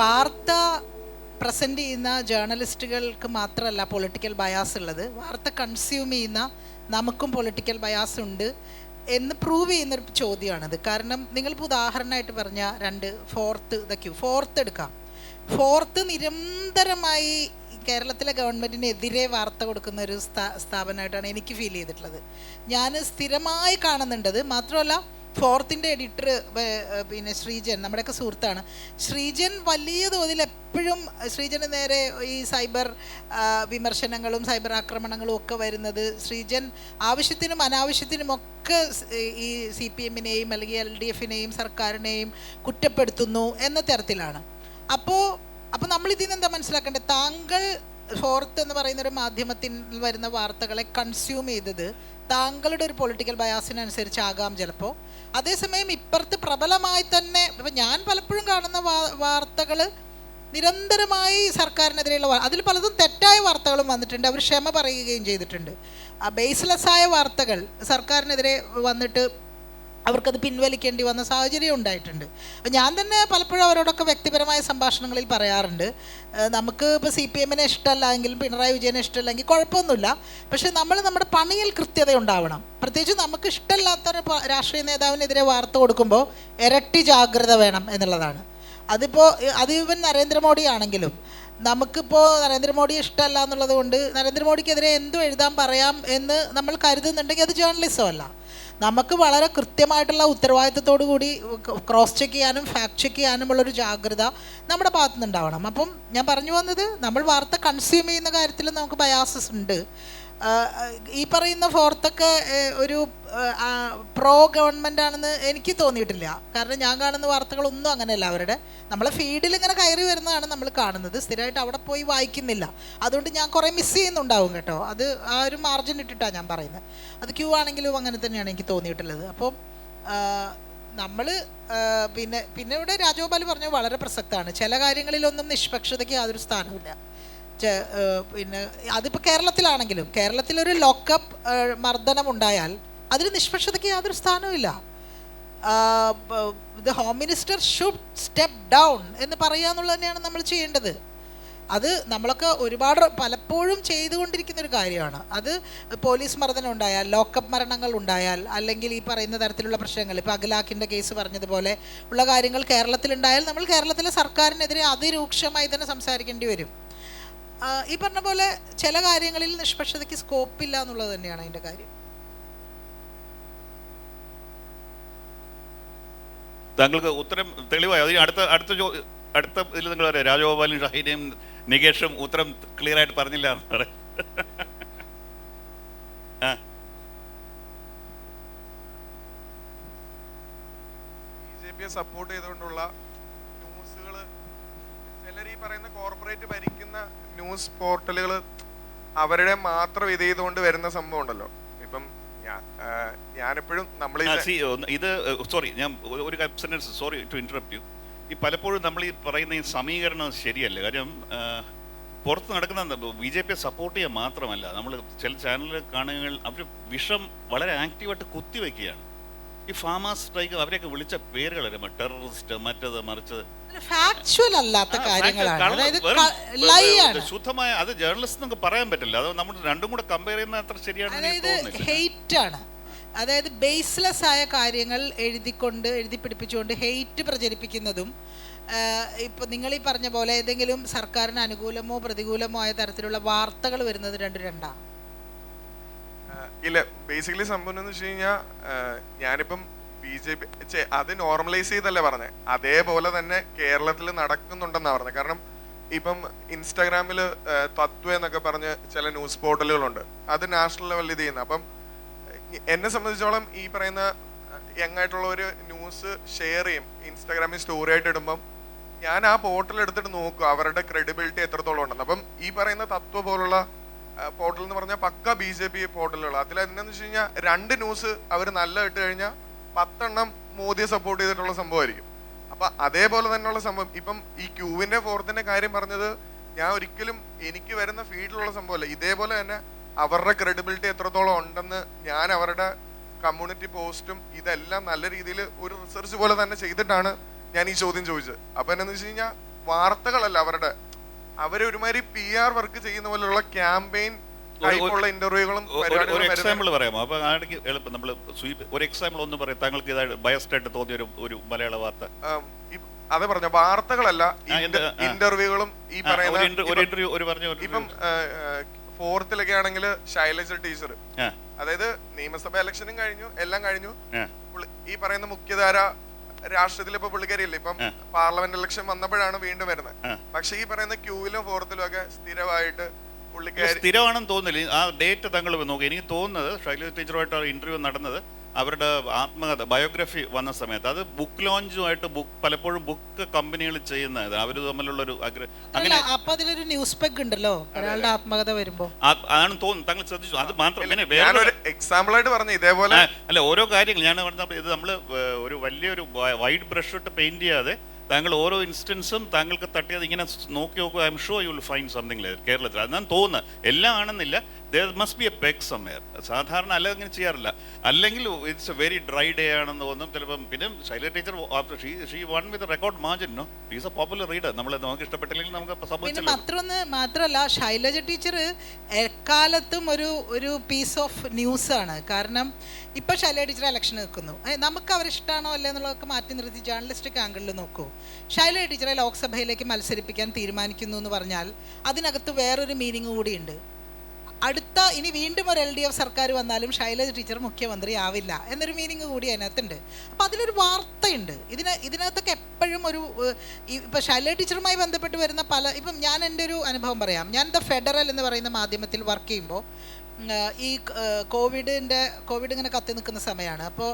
വാർത്ത പ്രസന്റ് ചെയ്യുന്ന ജേർണലിസ്റ്റുകൾക്ക് മാത്രമല്ല പൊളിറ്റിക്കൽ ബയാസ് ഉള്ളത്. വാർത്ത കൺസ്യൂം ചെയ്യുന്ന നമുക്കും പൊളിറ്റിക്കൽ ബയാസ് ഉണ്ട് എന്ന് പ്രൂവ് ചെയ്യുന്നൊരു ചോദ്യമാണിത്. കാരണം നിങ്ങളിപ്പോൾ ഉദാഹരണമായിട്ട് പറഞ്ഞ രണ്ട് ഫോർത്ത് ദ ക്യൂ ഫോർത്ത് എടുക്കാം. ഫോർത്ത് നിരന്തരമായി കേരളത്തിലെ ഗവൺമെന്റിനെതിരെ വാർത്ത കൊടുക്കുന്ന ഒരു സ്ഥാ സ്ഥാപനമായിട്ടാണ് എനിക്ക് ഫീൽ ചെയ്തിട്ടുള്ളത്. ഞാൻ സ്ഥിരമായി കാണുന്നുണ്ടത്. മാത്രമല്ല ഫോർത്തിന്റെ എഡിറ്റർ പിന്നെ ശ്രീജൻ നമ്മുടെയൊക്കെ സുഹൃത്താണ്. ശ്രീജൻ വലിയ തോതിൽ എപ്പോഴും ശ്രീജന് നേരെ ഈ സൈബർ വിമർശനങ്ങളും സൈബർ ആക്രമണങ്ങളും ഒക്കെ വരുന്നത് ശ്രീജൻ ആവശ്യത്തിനും അനാവശ്യത്തിനും ഒക്കെ ഈ സി പി എമ്മിനെയും അല്ലെങ്കിൽ എൽ ഡി എഫിനെയും സർക്കാരിനെയും കുറ്റപ്പെടുത്തുന്നു എന്ന തരത്തിലാണ്. അപ്പോൾ അപ്പോൾ നമ്മൾ നിന്ന് എന്താ മനസ്സിലാക്കേണ്ടത്? താങ്കൾ ഫോർത്ത് എന്ന് പറയുന്ന ഒരു മാധ്യമത്തിൽ വരുന്ന വാർത്തകളെ കൺസ്യൂം ചെയ്തത് താങ്കളുടെ ഒരു പൊളിറ്റിക്കൽ ബയാസിനനുസരിച്ചാകാം ചിലപ്പോൾ അതേസമയം ഇപ്പുറത്ത് പ്രബലമായി തന്നെ ഇപ്പം ഞാൻ പലപ്പോഴും കാണുന്ന വാർത്തകൾ നിരന്തരമായി സർക്കാരിനെതിരെയുള്ള അതിൽ പലതും തെറ്റായ വാർത്തകളും വന്നിട്ടുണ്ട്. അവർ ക്ഷമ പറയുകയും ചെയ്തിട്ടുണ്ട്. ബേസ്ലെസ് ആയ വാർത്തകൾ സർക്കാരിനെതിരെ വന്നിട്ട് അവർക്കത് പിൻവലിക്കേണ്ടി വന്ന സാഹചര്യം ഉണ്ടായിട്ടുണ്ട്. അപ്പം ഞാൻ തന്നെ പലപ്പോഴും അവരോടൊക്കെ വ്യക്തിപരമായ സംഭാഷണങ്ങളിൽ പറയാറുണ്ട്. നമുക്ക് ഇപ്പോൾ സി പി എമ്മിനെ ഇഷ്ടമല്ല എങ്കിലും പിണറായി വിജയനെ ഇഷ്ടമല്ലെങ്കിൽ കുഴപ്പമൊന്നുമില്ല. പക്ഷേ നമ്മൾ നമ്മുടെ പണിയിൽ കൃത്യത ഉണ്ടാവണം. പ്രത്യേകിച്ച് നമുക്ക് ഇഷ്ടമല്ലാത്തൊരു പ- രാഷ്ട്രീയ നേതാവിനെതിരെ വാർത്ത കൊടുക്കുമ്പോൾ ഇരട്ടി ജാഗ്രത വേണം എന്നുള്ളതാണ്. അതിപ്പോൾ അത് ഇവൻ നരേന്ദ്രമോദി ആണെങ്കിലും നമുക്കിപ്പോൾ നരേന്ദ്രമോദി ഇഷ്ടമല്ല എന്നുള്ളത് കൊണ്ട് നരേന്ദ്രമോദിക്കെതിരെ എന്തും എഴുതാൻ പറയാം എന്ന് നമ്മൾ കരുതുന്നുണ്ടെങ്കിൽ അത് ജേർണലിസം അല്ല. നമുക്ക് വളരെ കൃത്യമായിട്ടുള്ള ഉത്തരവാദിത്തത്തോടു കൂടി ക്രോസ് ചെക്ക് ചെയ്യാനും ഫാക്ട് ചെക്ക് ചെയ്യാനുമുള്ളൊരു ജാഗ്രത നമ്മുടെ ഭാഗത്തുനിന്നുണ്ടാവണം. അപ്പം ഞാൻ പറഞ്ഞു വന്നത് നമ്മൾ വാർത്ത കൺസ്യൂം ചെയ്യുന്ന കാര്യത്തിൽ നമുക്ക് ബയാസസ് ഉണ്ട്. ഈ പറയുന്ന ഫോർത്തൊക്കെ ഒരു പ്രോ ഗവൺമെന്റ് ആണെന്ന് എനിക്ക് തോന്നിയിട്ടില്ല. കാരണം ഞാൻ കാണുന്ന വാർത്തകളൊന്നും അങ്ങനെയല്ല അവരുടെ. നമ്മളെ ഫീഡിൽ ഇങ്ങനെ കയറി വരുന്നതാണ് നമ്മൾ കാണുന്നത്. സ്ഥിരമായിട്ട് അവിടെ പോയി വായിക്കുന്നില്ല. അതുകൊണ്ട് ഞാൻ കുറേ മിസ് ചെയ്യുന്നുണ്ടാവും കേട്ടോ. അത് ആ ഒരു മാർജിൻ ഇട്ടിട്ടാണ് ഞാൻ പറയുന്നത്. അത് ക്യൂ ആണെങ്കിലും അങ്ങനെ തന്നെയാണ് എനിക്ക് തോന്നിയിട്ടുള്ളത്. അപ്പം നമ്മൾ പിന്നെ പിന്നെ ഇവിടെ രാജഗോപാൽ പറഞ്ഞത് വളരെ പ്രസക്തമാണ്. ചില കാര്യങ്ങളിലൊന്നും നിഷ്പക്ഷതയ്ക്ക് യാതൊരു സ്ഥാനമില്ല പിന്നെ അതിപ്പോൾ കേരളത്തിലാണെങ്കിലും കേരളത്തിലൊരു ലോക്കപ്പ് മർദ്ദനം ഉണ്ടായാൽ അതിന് നിഷ്പക്ഷതയ്ക്ക് യാതൊരു സ്ഥാനവുമില്ല the home minister should step down എന്ന് പറയുക എന്നുള്ളത് തന്നെയാണ് നമ്മൾ ചെയ്യേണ്ടത്. അത് നമ്മളൊക്കെ ഒരുപാട് പലപ്പോഴും ചെയ്തുകൊണ്ടിരിക്കുന്ന ഒരു കാര്യമാണ്. അത് പോലീസ് മർദ്ദനം ഉണ്ടായാൽ ലോക്കപ്പ് മരണങ്ങൾ ഉണ്ടായാൽ അല്ലെങ്കിൽ ഈ പറയുന്ന തരത്തിലുള്ള പ്രശ്നങ്ങൾ ഇപ്പോൾ അഖിലാഖിന്റെ കേസ് പറഞ്ഞതുപോലെ ഉള്ള കാര്യങ്ങൾ കേരളത്തിലുണ്ടായാൽ നമ്മൾ കേരളത്തിലെ സർക്കാരിനെതിരെ അതിരൂക്ഷമായി തന്നെ സംസാരിക്കേണ്ടി വരും. ഈ പറഞ്ഞ പോലെ ചില കാര്യങ്ങളിൽ നിഷ്പക്ഷതയ്ക്ക് സ്കോപ്പ് ഇല്ല എന്നുള്ളത് തന്നെയാണ് അതിന്റെ കാര്യം. താങ്കൾക്ക് ഉത്തരം തെളിവായി? അതിന് അടുത്ത അടുത്ത അടുത്ത ഇതിൽ നിങ്ങൾ പറയാം. രാജഗോപാലും ഷഹീനയും നികേഷും ഉത്തരം ക്ലിയർ ആയിട്ട് പറഞ്ഞില്ല എന്ന് പറയാം. ആ. ബി ജെ പിയെ സപ്പോർട്ട് ചെയ്തുകൊണ്ടുള്ള ചിലർ ഈ പറയുന്ന കോർപ്പറേറ്റ് ഭരിക്കുന്ന ന്യൂസ് പോർട്ടലുകൾ അവരുടെ മാത്രം ഇത് ചെയ്തുകൊണ്ട് വരുന്ന സംഭവം ഉണ്ടല്ലോ. ഇപ്പം ഞാനെപ്പോഴും നമ്മൾ ഇത് സോറി ഞാൻ ഒരു- sentence sorry to interrupt you ഈ പലപ്പോഴും നമ്മൾ ഈ പറയുന്ന ഈ സമീകരണം ശരിയല്ല. കാര്യം പുറത്ത് നടക്കുന്ന ബി ജെ പിയെ സപ്പോർട്ട് ചെയ്യുക മാത്രമല്ല. നമ്മൾ ചില ചാനലുകൾ കാണുകൾ അവർ വിഷം വളരെ ആക്റ്റീവായിട്ട് കുത്തിവെക്കുകയാണ്. ഈ ഫാമേഴ്സ് സ്ട്രൈക്ക് അവരെയൊക്കെ വിളിച്ച പേരുകൾ ടെററിസ്റ്റ് മറ്റത് മറിച്ചത് ഫാക്ച്വൽ അല്ലാത്ത കാര്യങ്ങളാണ്. ശുദ്ധമായ അത് ജേർണലിസ്റ്റ് നമുക്ക് പറയാൻ പറ്റില്ല. അത് നമ്മൾ രണ്ടും കൂടെ കമ്പയർ ചെയ്യുന്ന അത്ര ശരിയാണ് ഹെയ്റ്റ് ആണ്. അതായത് ബേസ്ലെസ് ആയ കാര്യങ്ങൾ എഴുതിക്കൊണ്ട് എഴുതി പിടിപ്പിച്ചുകൊണ്ട് ഹെയ്റ്റ് പ്രചരിപ്പിക്കുന്നതും ഇപ്പൊ നിങ്ങൾ ഈ പറഞ്ഞ പോലെ ഏതെങ്കിലും സർക്കാരിന് അനുകൂലമോ പ്രതികൂലമോ ആയ തരത്തിലുള്ള വാർത്തകൾ വരുന്നത് രണ്ടു രണ്ടാണ്. ഇല്ല ബേസിക്കലി സംഭവം എന്ന് വെച്ച് കഴിഞ്ഞാൽ ഞാനിപ്പം ബി ജെ പി അത് നോർമലൈസ് ചെയ്തല്ലേ പറഞ്ഞത് അതേപോലെ തന്നെ കേരളത്തിൽ നടക്കുന്നുണ്ടെന്നാണ് പറഞ്ഞത് കാരണം ഇപ്പം ഇൻസ്റ്റാഗ്രാമിൽ തത്വ എന്നൊക്കെ പറഞ്ഞ് ചില ന്യൂസ് പോർട്ടലുകളുണ്ട് അത് നാഷണൽ ലെവലിൽ ഇത് ചെയ്യുന്നത് അപ്പം എന്നെ സംബന്ധിച്ചോളം ഈ പറയുന്ന യങ് ആയിട്ടുള്ള ഒരു ന്യൂസ് ഷെയർ ചെയ്യും ഇൻസ്റ്റാഗ്രാമിൽ സ്റ്റോറി ആയിട്ട് ഇടുമ്പം ഞാൻ ആ പോർട്ടൽ എടുത്തിട്ട് നോക്കും അവരുടെ ക്രെഡിബിലിറ്റി എത്രത്തോളം ഉണ്ടെന്ന്. അപ്പം ഈ പറയുന്ന തത്വ പോലുള്ള പോർട്ടൽ എന്ന് പറഞ്ഞാൽ പക്ക ബി ജെ പി പോർട്ടലുകൾ അതിൽ എന്നു വെച്ച് കഴിഞ്ഞാൽ രണ്ട് ന്യൂസ് അവർ നല്ല ഇട്ട് കഴിഞ്ഞാൽ പത്തെണ്ണം മോദിയെ സപ്പോർട്ട് ചെയ്തിട്ടുള്ള സംഭവമായിരിക്കും. അപ്പൊ അതേപോലെ തന്നെയുള്ള സംഭവം. ഇപ്പം ഈ ക്യൂവിന്റെ ഫോർത്തിന്റെ കാര്യം പറഞ്ഞത് ഞാൻ ഒരിക്കലും എനിക്ക് വരുന്ന ഫീൽഡിലുള്ള സംഭവമല്ല. ഇതേപോലെ തന്നെ അവരുടെ ക്രെഡിബിലിറ്റി എത്രത്തോളം ഉണ്ടെന്ന് ഞാൻ അവരുടെ കമ്മ്യൂണിറ്റി പോസ്റ്റും ഇതെല്ലാം നല്ല രീതിയിൽ ഒരു റിസർച്ച് പോലെ തന്നെ ചെയ്തിട്ടാണ് ഞാൻ ഈ ചോദ്യം ചോദിച്ചത്. അപ്പൊ എന്നാന്ന് വെച്ച് കഴിഞ്ഞാൽ വാർത്തകളല്ല അവരുടെ അവർ ഒരുമാതിരി പി ആർ വർക്ക് ചെയ്യുന്ന പോലെയുള്ള ക്യാമ്പയിൻ ഒരു- എക്സാമ്പിൾ പറയാമോ? അപ്പൊ ആണെങ്കിൽ എളുപ്പം നമ്മൾ സ്വീപ് ഒരു എക്സാമ്പിൾ ഒന്ന് പറയാം. താങ്കൾക്ക് ഇതായിട്ട് ബയസ്ഡ് ആയിട്ട് തോന്നിയ ഒരു ഒരു മലയാള വാർത്ത. അതെ പറഞ്ഞ വാർത്തകളല്ല ഇന്റർവ്യൂകളും ഈ പറയുന്ന ഇപ്പം ഫോർത്തിലൊക്കെ ആണെങ്കിൽ ശൈലജ ടീച്ചർ അതായത് നിയമസഭ ഇലക്ഷനും കഴിഞ്ഞു എല്ലാം കഴിഞ്ഞു. ഈ പറയുന്ന മുഖ്യധാര രാഷ്ട്രത്തിൽ ഇപ്പൊ പുള്ളിക്കാരിയല്ലേ? ഇപ്പം പാർലമെന്റ് ഇലക്ഷൻ വന്നപ്പോഴാണ് വീണ്ടും വരുന്നത്. പക്ഷെ ഈ പറയുന്ന ക്യൂവിലും ഫോർത്തിലും ഒക്കെ സ്ഥിരമായിട്ട് പുള്ളിക്കാരി സ്ഥിരമാണെന്ന് തോന്നില്ല ആ ഡേറ്റ് താങ്കൾ നോക്കി. എനിക്ക് തോന്നുന്നത് ശൈലജ ടീച്ചറുമായിട്ട് ഇന്റർവ്യൂ നടന്നത്. അവരുടെ ആത്മകഥ ബയോഗ്രഫി വന്ന സമയത്ത് അത് ബുക്ക് ലോഞ്ചുമായിട്ട് ബുക്ക് പലപ്പോഴും ബുക്ക് കമ്പനികൾ ചെയ്യുന്ന അവർ തമ്മിലുള്ള ഒരു അങ്ങനെ അപ്പൊ അതിലൊരു ന്യൂസ് പെഗ് ഉണ്ടല്ലോ? ഒരാളുടെ ആത്മകഥ വരുമ്പോ. ആ- ആണ് തോന്നുന്നു താങ്കൾ ശ്രദ്ധിച്ചു. അത് മാത്രം വേറെ എക്സാമ്പിൾ ആയിട്ട് പറഞ്ഞു. ഇതേപോലെ അല്ല ഓരോ കാര്യങ്ങൾ. ഞാൻ പറഞ്ഞ ഇത് നമ്മൾ ഒരു വലിയൊരു വൈഡ് ബ്രഷ് ഇട്ട് പെയിന്റ് ചെയ്യാതെ താങ്കൾ ഓരോ ഇൻസ്റ്റൻസും താങ്കൾക്ക് തട്ടിയത് ഇങ്ങനെ നോക്കി നോക്കുക. I am sure you will find something കേരളത്തിൽ. അത് ഞാൻ തോന്നുന്നു എല്ലാം ആണെന്നില്ല. There must be a peg സമയർ സാധാരണ അല്ല അങ്ങനെ ചെയ്യാറില്ല. അല്ലെങ്കിൽ it's a very dry day ആണെന്ന് തോന്നും. ചിലപ്പം പിന്നെ Shaila teacher she won with record margin no is a popular reader നമ്മൾ നമുക്ക് ഇഷ്ടപ്പെട്ടില്ലെങ്കിൽ നമുക്ക് പിന്നെ മാത്രമൊന്ന് മാത്രമല്ല ശൈലജ ടീച്ചർ എക്കാലത്തും ഒരു ഒരു പീസ് ഓഫ് ന്യൂസ് ആണ്. കാരണം ഇപ്പൊ ശൈലജ ടീച്ചർ ഇലക്ഷൻ നിൽക്കുന്നു. നമുക്ക് അവർ ഇഷ്ടമാണോ അല്ലേ എന്നുള്ളതൊക്കെ മാറ്റി നിർത്തി ജേർണലിസ്റ്റിക് ആംഗിളിൽ നോക്കൂ. ശൈലജ ടീച്ചറെ ലോക്സഭയിലേക്ക് മത്സരിപ്പിക്കാൻ തീരുമാനിക്കുന്നു എന്ന് പറഞ്ഞാൽ അതിനകത്ത് വേറൊരു മീനിങ് കൂടിയുണ്ട് അടുത്ത ഇനി വീണ്ടും ഒരു എൽ ഡി എഫ് സർക്കാർ വന്നാലും ശൈലജ ടീച്ചർ മുഖ്യമന്ത്രി ആവില്ല എന്നൊരു മീനിങ് കൂടി അതിനകത്തുണ്ട്. അപ്പം അതിലൊരു വാർത്തയുണ്ട്. ഇതിന് ഇതിനകത്തൊക്കെ എപ്പോഴും ഒരു ഇപ്പം ശൈലജ ടീച്ചറുമായി ബന്ധപ്പെട്ട് വരുന്ന പല ഇപ്പം ഞാൻ എന്റെ ഒരു അനുഭവം പറയാം. ഞാൻ ദ ഫെഡറൽ എന്ന് പറയുന്ന മാധ്യമത്തിൽ വർക്ക് ചെയ്യുമ്പോൾ ഈ കോവിഡിന്റെ കോവിഡ് ഇങ്ങനെ കത്തി നിൽക്കുന്ന സമയമാണ്. അപ്പോൾ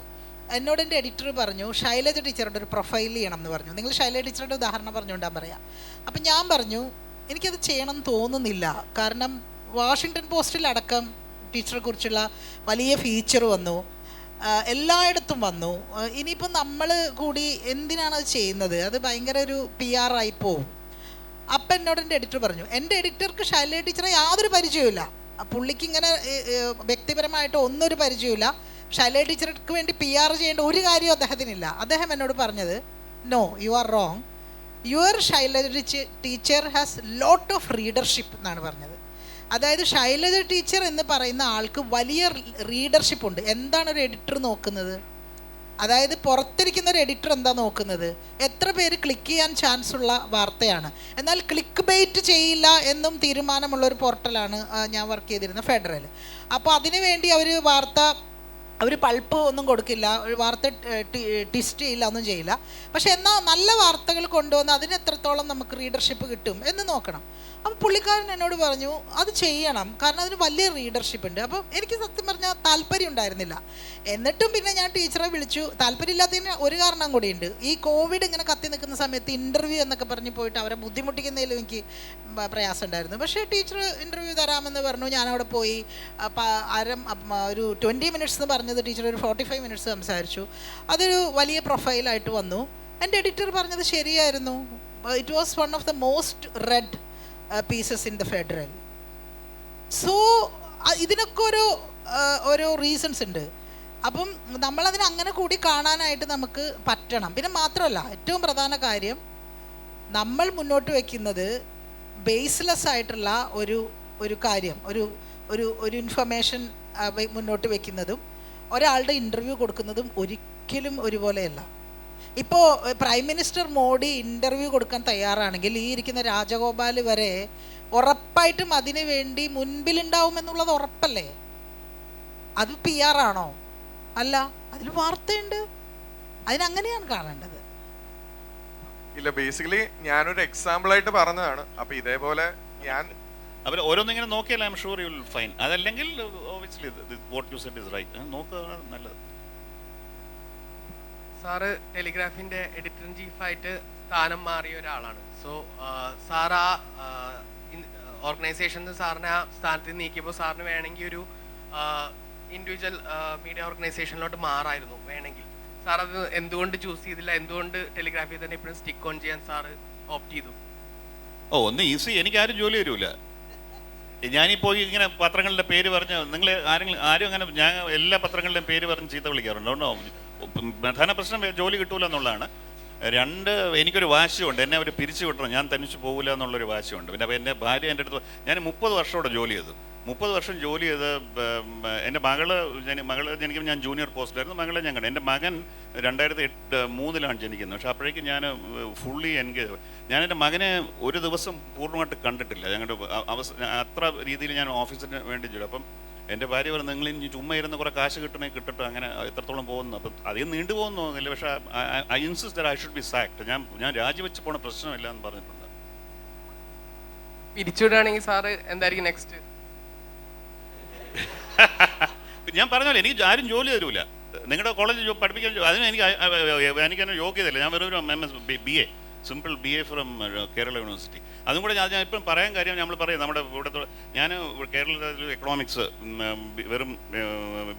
എന്നോട് എന്റെ എഡിറ്റർ പറഞ്ഞു ശൈലജ ടീച്ചറുടെ ഒരു പ്രൊഫൈൽ ചെയ്യണം എന്ന് പറഞ്ഞു. നിങ്ങൾ ശൈലജ ടീച്ചറുടെ ഉദാഹരണം പറഞ്ഞുകൊണ്ടാൻ പറയാം. അപ്പം ഞാൻ പറഞ്ഞു എനിക്കത് ചെയ്യണം തോന്നുന്നില്ല. കാരണം വാഷിങ്ടൺ പോസ്റ്റിലടക്കം ടീച്ചറെ കുറിച്ചുള്ള വലിയ ഫീച്ചർ വന്നു. എല്ലായിടത്തും വന്നു. ഇനിയിപ്പോൾ ഇനിയിപ്പം നമ്മൾ കൂടി എന്തിനാണ് അത് ചെയ്യുന്നത്? അത് ഭയങ്കര ഒരു പി ആർ ആയി പോവും. അപ്പം എന്നോട് എന്റെ എഡിറ്റർ പറഞ്ഞു എന്റെ എഡിറ്റർക്ക് ശൈല ടീച്ചറെ യാതൊരു പരിചയമില്ല പുള്ളിക്ക് ഇങ്ങനെ വ്യക്തിപരമായിട്ട് ഒന്നൊരു പരിചയമില്ല ശൈല ടീച്ചർക്ക് വേണ്ടി പി ആർ ചെയ്യേണ്ട ഒരു കാര്യവും അദ്ദേഹത്തിനില്ല. അദ്ദേഹം എന്നോട് പറഞ്ഞത് no you are wrong your Shailaja teacher has lot of readership എന്നാണ് പറഞ്ഞത്. അതായത് ശൈലജ ടീച്ചർ എന്ന് പറയുന്ന ആൾക്ക് വലിയ റീഡർഷിപ്പ് ഉണ്ട്. എന്താണ് ഒരു എഡിറ്റർ നോക്കുന്നത്? അതായത് പുറത്തിരിക്കുന്ന ഒരു എഡിറ്റർ എന്താ നോക്കുന്നത്? എത്ര പേര് ക്ലിക്ക് ചെയ്യാൻ ചാൻസ് ഉള്ള വാർത്തയാണ്. എന്നാൽ ക്ലിക്ക് ബെയ്റ്റ് ചെയ്യില്ല എന്നും തീരുമാനമുള്ള ഒരു പോർട്ടലാണ് ഞാൻ വർക്ക് ചെയ്തിരുന്ന ഫെഡറൽ അപ്പോൾ അതിനുവേണ്ടി അവർ വാർത്ത അവർ പൾപ്പ് ഒന്നും കൊടുക്കില്ല വാർത്ത ടിസ്റ്റ് ചെയ്യില്ല ഒന്നും ചെയ്യില്ല. പക്ഷെ എന്നാൽ നല്ല വാർത്തകൾ കൊണ്ടുവന്ന് അതിന് എത്രത്തോളം നമുക്ക് റീഡർഷിപ്പ് കിട്ടും എന്ന് നോക്കണം. അപ്പം പുള്ളിക്കാരൻ എന്നോട് പറഞ്ഞു അത് ചെയ്യണം. കാരണം അതിന് വലിയ റീഡർഷിപ്പ് ഉണ്ട്. അപ്പം എനിക്ക് സത്യം പറഞ്ഞാൽ താല്പര്യം ഉണ്ടായിരുന്നില്ല. എന്നിട്ടും പിന്നെ ഞാൻ ടീച്ചറെ വിളിച്ചു. താല്പര്യമില്ലാത്തതിന് ഒരു കാരണം കൂടിയുണ്ട് ഈ കോവിഡ് ഇങ്ങനെ കത്തി നിൽക്കുന്ന സമയത്ത് ഇന്റർവ്യൂ എന്നൊക്കെ പറഞ്ഞ് പോയിട്ട് അവരെ ബുദ്ധിമുട്ടിക്കുന്നതിലും എനിക്ക് പ്രയാസം ഉണ്ടായിരുന്നു പക്ഷേ ടീച്ചർ ഇന്റർവ്യൂ തരാമെന്ന് പറഞ്ഞു. ഞാൻ ഞാനവിടെ പോയി. അരം ഒരു ട്വന്റി മിനിറ്റ്സ് എന്ന് പറഞ്ഞത് ടീച്ചർ ഒരു ഫോർട്ടി ഫൈവ് മിനിറ്റ്സ് സംസാരിച്ചു. അതൊരു വലിയ പ്രൊഫൈലായിട്ട് വന്നു. എന്റെ എഡിറ്റർ പറഞ്ഞത് ശരിയായിരുന്നു. It was one of the most read pieces in the Federal so ഇതിനൊക്കെ ഒരു ഓരോ റീസൺസ് ഉണ്ട്. അപ്പം നമ്മളതിനെ അങ്ങനെ കൂടി കാണാനായിട്ട് നമുക്ക് പറ്റണം. പിന്നെ മാത്രമല്ല ഏറ്റവും പ്രധാന കാര്യം നമ്മൾ മുന്നോട്ട് വെക്കുന്നത് ബേസ്ലെസ് ആയിട്ടുള്ള ഒരു ഒരു കാര്യം ഒരു ഒരു ഒരു ഇൻഫർമേഷൻ മുന്നോട്ട് വെക്കുന്നതും ഒരാളുടെ ഇന്റർവ്യൂ കൊടുക്കുന്നതും ഒരിക്കലും ഒരുപോലെയല്ല. ഇപ്പോൾ പ്രൈം മിനിസ്റ്റർ മോഡി ഇന്റർവ്യൂ കൊടുക്കാൻ തയ്യാറാണെങ്കിൽ ഈ ഇരിക്കുന്ന രാജഗോപാൽ വരെ ഉറപ്പായിട്ടും അതിനു വേണ്ടി മുൻപിലുണ്ടാവുമെന്നുള്ളത് ഉറപ്പല്ലേ? അത് പി ആർ ആണോ? അല്ല അതിൽ വാർത്തയുണ്ട്. അതിനങ്ങനെയാണ് കാണേണ്ടത്. ഇല്ല ബേസിക്കലി ഞാനൊരു എക്സാമ്പിൾ ആയിട്ട് പറഞ്ഞതാണ്. അപ്പൊ ഇതേപോലെ ഞാൻ അവർ ഓരോന്നിങ്ങനെ നോക്കിയാൽ I am sure you will find അതല്ലെങ്കിൽ obviously what you said is right നോക്കുക നല്ലത്. സാറ് ടെലിഗ്രാഫിന്റെ എഡിറ്റർ ഇൻ ചീഫായിട്ട് സ്ഥാനം മാറിയ ഒരാളാണ്. സോ സാർ ആ ഓർഗനൈസേഷനിൽ സാറിനെ ആ സ്ഥാനത്ത് നീക്കിയപ്പോൾ സാറിന് വേണമെങ്കിൽ ഒരു ഇൻഡിവിജ്വൽ മീഡിയ ഓർഗനൈസേഷനിലോട്ട് മാറായിരുന്നു വേണമെങ്കിൽ. സാർ അത് എന്തുകൊണ്ട് ചൂസ് ചെയ്തില്ല? എന്തുകൊണ്ട് ടെലിഗ്രാഫിൽ തന്നെ ഇപ്പോഴും സ്റ്റിക്ക് ഓൺ ചെയ്യാൻ സാറ് ഓപ്റ്റ് ചെയ്തു? ഓ ഒന്ന് ഈസി. എനിക്ക് ആരും ജോലി തരൂല. ഞാനിപ്പോൾ ഇങ്ങനെ പത്രങ്ങളുടെ പേര് പറഞ്ഞ് നിങ്ങൾ ആരെങ്കിലും ആരും അങ്ങനെ ഞാൻ എല്ലാ പത്രങ്ങളുടെയും പേര് പറഞ്ഞ് ചീത്ത വിളിക്കാറുണ്ട്. പ്രധാന പ്രശ്നം ജോലി കിട്ടൂല എന്നുള്ളതാണ്. രണ്ട് എനിക്കൊരു വാശിയുണ്ട്. എന്നെ അവർ പിരിച്ചു വിട്ടണം ഞാൻ തനിച്ച് പോകില്ല എന്നുള്ളൊരു വാശിയുണ്ട്. പിന്നെ എന്റെ ഭാര്യ എന്റെ അടുത്ത് ഞാൻ മുപ്പത് വർഷത്തോടെ ജോലി ചെയ്തു. മുപ്പത് വർഷം ജോലി ചെയ്ത് എന്റെ മകൾ മകൾ ജനിക്കുമ്പോൾ ഞാൻ ജൂനിയർ പോസ്റ്റിലായിരുന്നു. മകളെ ഞാൻ കണ്ടു. എന്റെ മകൻ രണ്ടായിരത്തി എട്ട് മൂന്നിലാണ് ജനിക്കുന്നത്. പക്ഷെ അപ്പോഴേക്കും ഞാൻ ഫുള്ളി എൻഗേജ് ഞാൻ എന്റെ മകനെ ഒരു ദിവസം പൂർണമായിട്ട് കണ്ടിട്ടില്ല. ഞങ്ങളുടെ അവസ്ഥ അത്ര രീതിയിൽ ഞാൻ ഓഫീസിന് വേണ്ടി ചെയ്തു. അപ്പം എന്റെ ഭാര്യ പറഞ്ഞു നിങ്ങൾ ഇനി ചുമ്മാ ഇരുന്ന് കുറേ കാശ് കിട്ടണേ കിട്ടട്ടെ അങ്ങനെ എത്രത്തോളം പോകുന്നു? അപ്പം അധികം നീണ്ടു തോന്നുന്നില്ല. പക്ഷേ I insist I should be sacked ഞാൻ ഞാൻ രാജിവെച്ച് പോണ പ്രശ്നമില്ല എന്ന് പറഞ്ഞിട്ടുണ്ട്. പിരിച്ചുവിടുകയാണെങ്കിൽ സാറ് എന്തായിരിക്കും നെക്സ്റ്റ് ഞാൻ പറഞ്ഞല്ലോ എനിക്ക് ആരും ജോലി തരൂല. നിങ്ങളുടെ കോളേജ് പഠിപ്പിക്കാൻ അതിന് എനിക്ക് എനിക്ക് അതിന് യോഗ്യതയില്ല. ഞാൻ വെറും ഒരു M S B A simple B A from Kerala university. അതും കൂടെ ഞാൻ ഇപ്പം പറയാൻ കാര്യം നമ്മൾ പറയും നമ്മുടെ ഇവിടുത്തെ ഞാൻ കേരളത്തിൽ എക്കണോമിക്സ് വെറും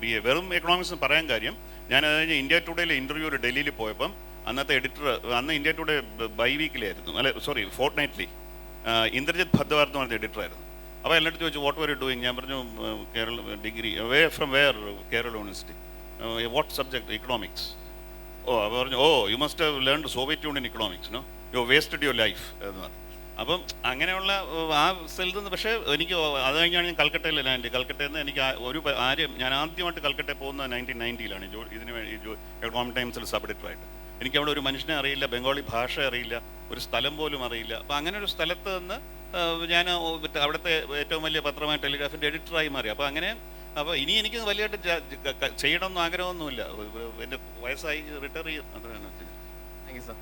ബി എ വെറും എക്കണോമിക്സ് പറയാൻ കാര്യം ഞാൻ അത് കഴിഞ്ഞ് ഇന്ത്യ ടുഡേയിലെ ഇന്റർവ്യൂ ഒരു ഡൽഹിയിൽ പോയപ്പം അന്നത്തെ എഡിറ്റർ അന്ന് ഇന്ത്യ ടുഡേ ബൈ വീക്കിലായിരുന്നു അല്ലെ സോറി ഫോർട്ട് നൈറ്റ്ലി ഇന്ദ്രജിത് ഭദ്വാർ എന്ന് പറഞ്ഞ എഡിറ്ററായിരുന്നു അപ്പോൾ എല്ലായിടത്തും ചോദിച്ചു വാട്ട് യു ഡൂയിങ് ഞാൻ പറഞ്ഞു Kerala degree way from where Kerala university? What subject economics oh അപ്പോൾ പറഞ്ഞു ഓ you must have learn Soviet Union economics no you wasted your life എന്ന് പറഞ്ഞു. അപ്പം അങ്ങനെയുള്ള ആ സ്ഥലത്ത് നിന്ന് പക്ഷേ എനിക്ക് അത് കഴിഞ്ഞാണ് ഞാൻ കൽക്കട്ടയിൽ ലാൻഡ് കൽക്കട്ടയിൽ നിന്ന് എനിക്ക് ഒരു ആരും ഞാൻ ആദ്യമായിട്ട് കൽക്കട്ടയിൽ പോകുന്നത് നയന്റീൻ നയന്റിയിലാണ് ജോ ഇതിന് വേണ്ടി എക്കണോമിക് ടൈംസിൽ സബ് ആയിട്ട് എനിക്ക് അവിടെ ഒരു മനുഷ്യനെ അറിയില്ല ബംഗാളി ഭാഷ അറിയില്ല ഒരു സ്ഥലം പോലും അറിയില്ല. അപ്പം അങ്ങനെ ഒരു സ്ഥലത്ത് നിന്ന് ഞാൻ അവിടുത്തെ ഏറ്റവും വലിയ പത്രമായ ടെലിഗ്രാഫിന്റെ എഡിറ്ററായി മാറി. അപ്പോൾ അങ്ങനെ അപ്പോൾ ഇനി എനിക്ക് വലിയതായിട്ട് ചെയ്യണമെന്നും ആഗ്രഹമൊന്നുമില്ല. എന്റെ വയസ്സായി റിട്ടയർ ചെയ്യും. അത്രയാണ്. താങ്ക് യു സാർ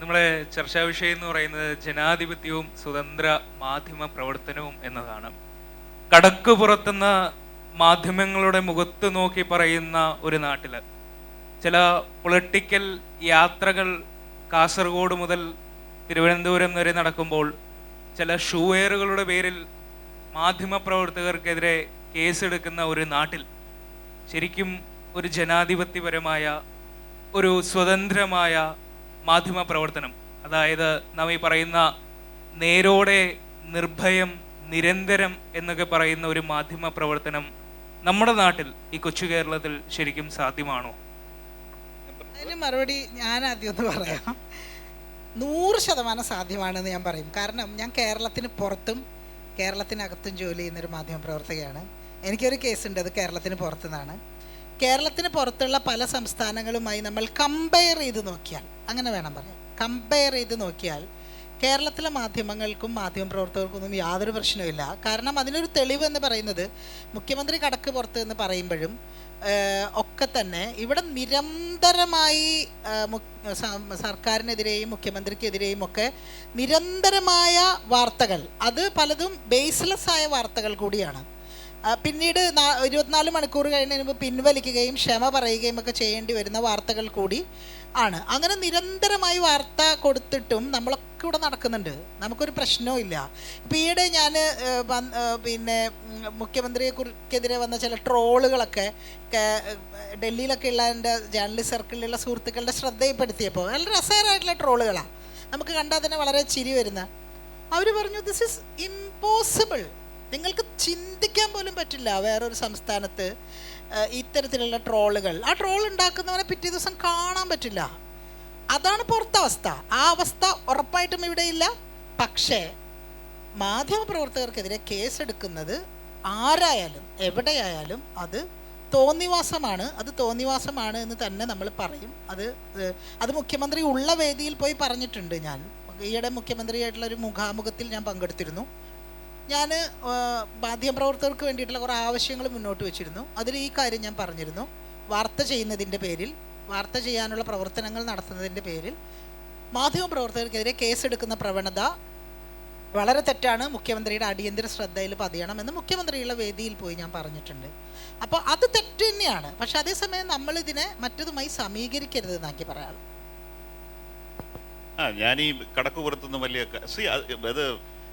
നമ്മളെ ചർച്ചാ വിഷയം എന്ന് പറയുന്നത് ജനാധിപത്യവും സ്വതന്ത്ര മാധ്യമ പ്രവർത്തനവും എന്നതാണ്. കടക്ക് പുറത്തുന്ന മാധ്യമങ്ങളുടെ മുഖത്ത് നോക്കി പറയുന്ന ഒരു നാട്ടിൽ ചില പൊളിറ്റിക്കൽ യാത്രകൾ കാസർഗോഡ് മുതൽ തിരുവനന്തപുരം വരെ നടക്കുമ്പോൾ ചില ഷൂവെയറുകളുടെ പേരിൽ മാധ്യമപ്രവർത്തകർക്കെതിരെ കേസെടുക്കുന്ന ഒരു നാട്ടിൽ ശരിക്കും ഒരു ജനാധിപത്യപരമായ ഒരു സ്വതന്ത്രമായ മാധ്യമ പ്രവർത്തനം. അതായത് നാം ഈ പറയുന്ന നേരോടെ നിർഭയം നിരന്തരം എന്നൊക്കെ പറയുന്ന ഒരു മാധ്യമ പ്രവർത്തനം നമ്മുടെ നാട്ടിൽ ഈ കൊച്ചു കേരളത്തിൽ ശരിക്കും സാധ്യമാണോ? അതിന് മറുപടി ഞാൻ ആദ്യം ഒന്ന് പറയാം. നൂറ് ശതമാനം സാധ്യമാണെന്ന് ഞാൻ പറയും. കാരണം ഞാൻ കേരളത്തിന് പുറത്തും കേരളത്തിനകത്തും ജോലി ചെയ്യുന്നൊരു മാധ്യമ പ്രവർത്തകയാണ്. എനിക്കൊരു കേസുണ്ട് അത് കേരളത്തിന് പുറത്തുനിന്നാണ്. കേരളത്തിന് പുറത്തുള്ള പല സംസ്ഥാനങ്ങളുമായി നമ്മൾ കമ്പയർ ചെയ്ത് നോക്കിയാൽ അങ്ങനെ വേണം പറയാം കമ്പയർ ചെയ്ത് നോക്കിയാൽ കേരളത്തിലെ മാധ്യമങ്ങൾക്കും മാധ്യമ പ്രവർത്തകർക്കൊന്നും യാതൊരു പ്രശ്നവുമില്ല. കാരണം അതിനൊരു തെളിവ് എന്ന് പറയുന്നത് മുഖ്യമന്ത്രി കടക്ക് പുറത്ത് എന്ന് പറയുമ്പോഴും ഒക്കെ തന്നെ ഇവിടെ നിരന്തരമായി സർക്കാരിനെതിരെയും മുഖ്യമന്ത്രിക്കെതിരെയും ഒക്കെ നിരന്തരമായ വാർത്തകൾ. അത് പലതും ബേസ്ലെസ് ആയ വാർത്തകൾ കൂടിയാണ്. പിന്നീട് ഇരുപത്തിനാല് മണിക്കൂർ മുമ്പ് പിൻവലിക്കുകയും ക്ഷമ പറയുകയും ഒക്കെ ചെയ്യേണ്ടി വരുന്ന വാർത്തകൾ കൂടി ആണ്. അങ്ങനെ നിരന്തരമായി വാർത്ത കൊടുത്തിട്ടും നമ്മളൊക്കെ ഇവിടെ നടക്കുന്നുണ്ട്. നമുക്കൊരു പ്രശ്നവും ഇല്ല. ഇപ്പം ഈയിടെ ഞാൻ പിന്നെ മുഖ്യമന്ത്രിയെക്കുറിക്കെതിരെ വന്ന ചില ട്രോളുകളൊക്കെ ഡൽഹിയിലൊക്കെ ഉള്ള എന്റെ ജേർണലിസ്റ്റ് സർക്കിളിലുള്ള സുഹൃത്തുക്കളുടെ ശ്രദ്ധയിൽപ്പെടുത്തിയപ്പോൾ വളരെ രസകരമായിട്ടുള്ള ട്രോളുകളാണ് നമുക്ക് കണ്ടാൽ തന്നെ വളരെ ചിരി വരുന്ന. അവർ പറഞ്ഞു ദിസ് ഇസ് ഇമ്പോസിബിൾ നിങ്ങൾക്ക് ചിന്തിക്കാൻ പോലും പറ്റില്ല വേറൊരു സംസ്ഥാനത്ത് ഇത്തരത്തിലുള്ള ട്രോളുകൾ. ആ ട്രോൾ ഉണ്ടാക്കുന്നവനെ പിറ്റേ ദിവസം കാണാൻ പറ്റില്ല. അതാണ് പുറത്തവസ്ഥ ആ അവസ്ഥ ഉറപ്പായിട്ടും ഇവിടെയില്ല പക്ഷേ മാധ്യമപ്രവർത്തകർക്കെതിരെ കേസെടുക്കുന്നത് ആരായാലും എവിടെയായാലും അത് തോന്നിവാസമാണ്. അത് തോന്നിവാസമാണ് എന്ന് തന്നെ നമ്മൾ പറയും. അത് അത് മുഖ്യമന്ത്രി ഉള്ള വേദിയിൽ പോയി പറഞ്ഞിട്ടുണ്ട് ഞാൻ. ഈയിടെ മുഖ്യമന്ത്രിയായിട്ടുള്ള ഒരു മുഖാമുഖത്തിൽ ഞാൻ പങ്കെടുത്തിരുന്നു. ഞാൻ മാധ്യമപ്രവർത്തകർക്ക് വേണ്ടിയിട്ടുള്ള കുറേ ആവശ്യങ്ങൾ മുന്നോട്ട് വെച്ചിരുന്നു. അതിൽ ഈ കാര്യം ഞാൻ പറഞ്ഞിരുന്നു. വാർത്ത ചെയ്യുന്നതിന്റെ പേരിൽ വാർത്ത ചെയ്യാനുള്ള പ്രവർത്തനങ്ങൾ നടത്തുന്നതിന്റെ പേരിൽ മാധ്യമ മാധ്യമപ്രവർത്തകർക്കെതിരെ കേസെടുക്കുന്ന പ്രവണത വളരെ തെറ്റാണ്. മുഖ്യമന്ത്രിയുടെ അടിയന്തര ശ്രദ്ധയിൽ പതിയണം എന്ന് മുഖ്യമന്ത്രിയുള്ള വേദിയിൽ പോയി ഞാൻ പറഞ്ഞിട്ടുണ്ട്. അപ്പോൾ അത് തെറ്റ് തന്നെയാണ്. പക്ഷെ അതേസമയം നമ്മൾ ഇതിനെ മറ്റതുമായി സമീകരിക്കരുത് എന്നാക്കി പറയാം. ആ ഞാൻ ഈ കടക്കുപുറത്തുനിന്ന് വലിയ അത്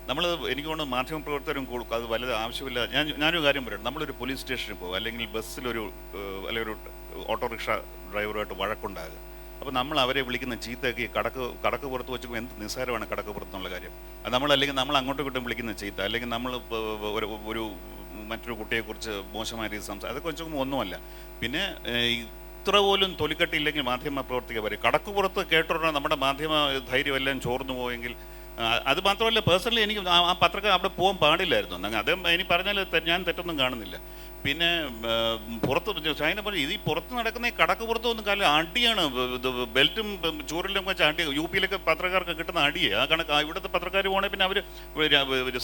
നമ്മൾ എനിക്ക് തോന്നുന്നു മാധ്യമപ്രവർത്തകരും കൊടുക്കും അത് വലുത് ആവശ്യമില്ല. ഞാൻ ഞാനൊരു കാര്യം പറയണം നമ്മളൊരു പോലീസ് സ്റ്റേഷനിൽ പോകും. അല്ലെങ്കിൽ ബസ്സിലൊരു അല്ലെങ്കിൽ ഒരു ഓട്ടോറിക്ഷ ഡ്രൈവറുമായിട്ട് വഴക്കുണ്ടാകുക അപ്പോൾ നമ്മൾ അവരെ വിളിക്കുന്ന ചീത്തയൊക്കെ കടക്ക് കടക്ക് പുറത്ത് വെച്ചപ്പോൾ എന്ത് നിസ്സാരമാണ് കടക്ക് പുറത്തുള്ള കാര്യം. നമ്മൾ അല്ലെങ്കിൽ നമ്മൾ അങ്ങോട്ടും ഇങ്ങോട്ടും വിളിക്കുന്ന ചീത്ത. അല്ലെങ്കിൽ നമ്മൾ ഒരു ഒരു മറ്റൊരു കുട്ടിയെക്കുറിച്ച് മോശമായ രീതി സംസാരം അതൊക്കെ വെച്ചോക്കുമ്പോൾ ഒന്നുമല്ല. പിന്നെ ഇത്ര പോലും തൊലിക്കെട്ടില്ലെങ്കിൽ മാധ്യമ പ്രവർത്തകർ വരും കടക്കുപുറത്ത് കേട്ടുടനെ നമ്മുടെ മാധ്യമ ധൈര്യം എല്ലാം ചോർന്നു പോയെങ്കിൽ അത് മാത്രമല്ല പേഴ്സണലി എനിക്ക് ആ പത്രക്കാർ അവിടെ പോകാൻ പാടില്ലായിരുന്നു. അങ്ങനെ അത് ഇനി പറഞ്ഞാൽ ഞാൻ തെറ്റൊന്നും കാണുന്നില്ല. പിന്നെ പുറത്ത് ചൈന പറഞ്ഞു ഇത് ഈ പുറത്ത് നടക്കുന്ന ഈ കടക്കുപുറത്ത് ഒന്നും കാലം അടിയാണ്. ബെൽറ്റും ചൂരലും വെച്ച് അടി യു പിയിലൊക്കെ പത്രക്കാർക്ക് കിട്ടുന്ന അടിയെ. ആ കണക്ക് ഇവിടുത്തെ പത്രക്കാർ പോകണേ പിന്നെ അവർ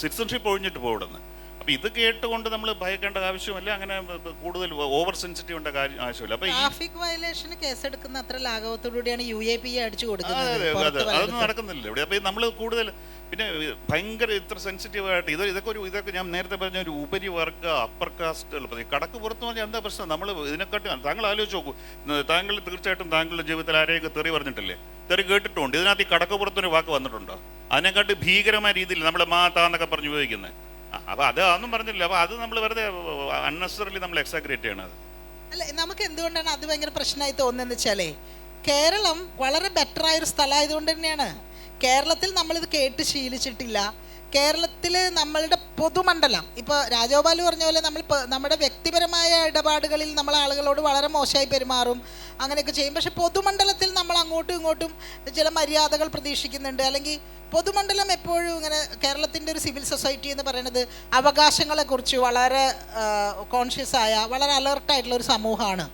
സിറ്റിസൺഷിപ്പ് ഒഴിഞ്ഞിട്ട് പോകുന്നത് അപ്പോൾ ഇത് കേട്ടുകൊണ്ട് നമ്മൾ ഭയക്കേണ്ട ആവശ്യമില്ല. അങ്ങനെ കൂടുതൽ ഓവർ സെൻസിറ്റീവ് ഉണ്ട കാര്യം ആവശ്യമില്ല. അപ്പോൾ ഈ ട്രാഫിക് വയലേഷന് കേസെടുക്കുന്ന അത്ര ലാഘവത്തോടുകൂടിയാണ് യു എ പി അടിച്ചു കൊടുക്കുന്നത്. അതെ, അതെ. അതൊന്നും നടക്കുന്നില്ല ഇവിടെ. അപ്പൊ നമ്മൾ കൂടുതൽ പിന്നെ ഭയങ്കര ഇത്ര സെൻസിറ്റീവ് ആയിട്ട് ഇത് ഇതൊക്കെ ഒരു ഇതൊക്കെ ഞാൻ നേരത്തെ പറഞ്ഞ ഒരു ഉപരി ഉപരിവർഗ അപ്പർ കാസ്റ്റ് കടക്ക് പുറത്ത് പറഞ്ഞാൽ എന്താ പ്രശ്നം? നമ്മൾ ഇതിനെക്കാട്ടും താങ്കൾ ആലോചിച്ച് നോക്കൂ. താങ്കൾ തീർച്ചയായിട്ടും താങ്കളുടെ ജീവിതത്തിൽ ആരെയൊക്കെ തെറി പറഞ്ഞിട്ടില്ലേ? തെറി കേട്ടിട്ടുണ്ട്. ഇതിനകത്ത് ഈ കടക്ക് പുറത്തൊരു വാക്ക് വന്നിട്ടുണ്ടോ? അതിനെക്കാട്ടും ഭീകരമായ രീതിയിൽ നമ്മൾ മാ താന്നൊക്കെ പറഞ്ഞ് ഉപയോഗിക്കുന്നത്. അപ്പൊ അത് അതൊന്നും പറഞ്ഞില്ല. അപ്പൊ അത് നമ്മൾ വെറുതെ അൺനെസറലി നമ്മൾ എക്സാഗ്രേറ്റ് ചെയ്യണത്. അല്ല നമുക്ക് എന്തുകൊണ്ടാണ് അത് ഭയങ്കര പ്രശ്നമായി തോന്നുന്നത് വെച്ചാലേ കേരളം വളരെ ബെറ്റർ ആയ ഒരു സ്ഥലമായതുകൊണ്ട് തന്നെയാണ്. കേരളത്തിൽ നമ്മളിത് കേട്ട് ശീലിച്ചിട്ടില്ല. കേരളത്തിൽ നമ്മളുടെ പൊതുമണ്ഡലം ഇപ്പോൾ രാജഗോപാൽ പറഞ്ഞ പോലെ നമ്മൾ നമ്മുടെ വ്യക്തിപരമായ ഇടപാടുകളിൽ നമ്മൾ ആളുകളോട് വളരെ മോശമായി പെരുമാറും. അങ്ങനെയൊക്കെ ചെയ്യും. പക്ഷെ പൊതുമണ്ഡലത്തിൽ നമ്മൾ അങ്ങോട്ടും ഇങ്ങോട്ടും ചില മര്യാദകൾ പ്രതീക്ഷിക്കുന്നുണ്ട്. അല്ലെങ്കിൽ പൊതുമണ്ഡലം എപ്പോഴും ഇങ്ങനെ കേരളത്തിന്റെ ഒരു സിവിൽ സൊസൈറ്റി എന്ന് പറയുന്നത് അവകാശങ്ങളെക്കുറിച്ച് വളരെ കോൺഷ്യസ് ആയ വളരെ അലേർട്ടായിട്ടുള്ള ഒരു സമൂഹമാണ്.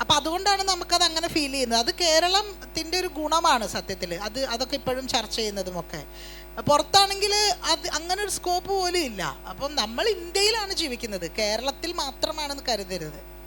അപ്പം അതുകൊണ്ടാണ് നമുക്കത് അങ്ങനെ ഫീൽ ചെയ്യുന്നത്. അത് കേരളത്തിന്റെ ഒരു ഗുണമാണ് സത്യത്തിൽ. അത് അതൊക്കെ ഇപ്പോഴും ചർച്ച ചെയ്യുന്നതുമൊക്കെ. പുറത്താണെങ്കിൽ അത് അങ്ങനെ ഒരു സ്കോപ്പ് പോലും ഇല്ല. അപ്പം നമ്മൾ ഇന്ത്യയിലാണ് ജീവിക്കുന്നത്. കേരളത്തിൽ മാത്രമാണെന്ന് കരുതരുത്.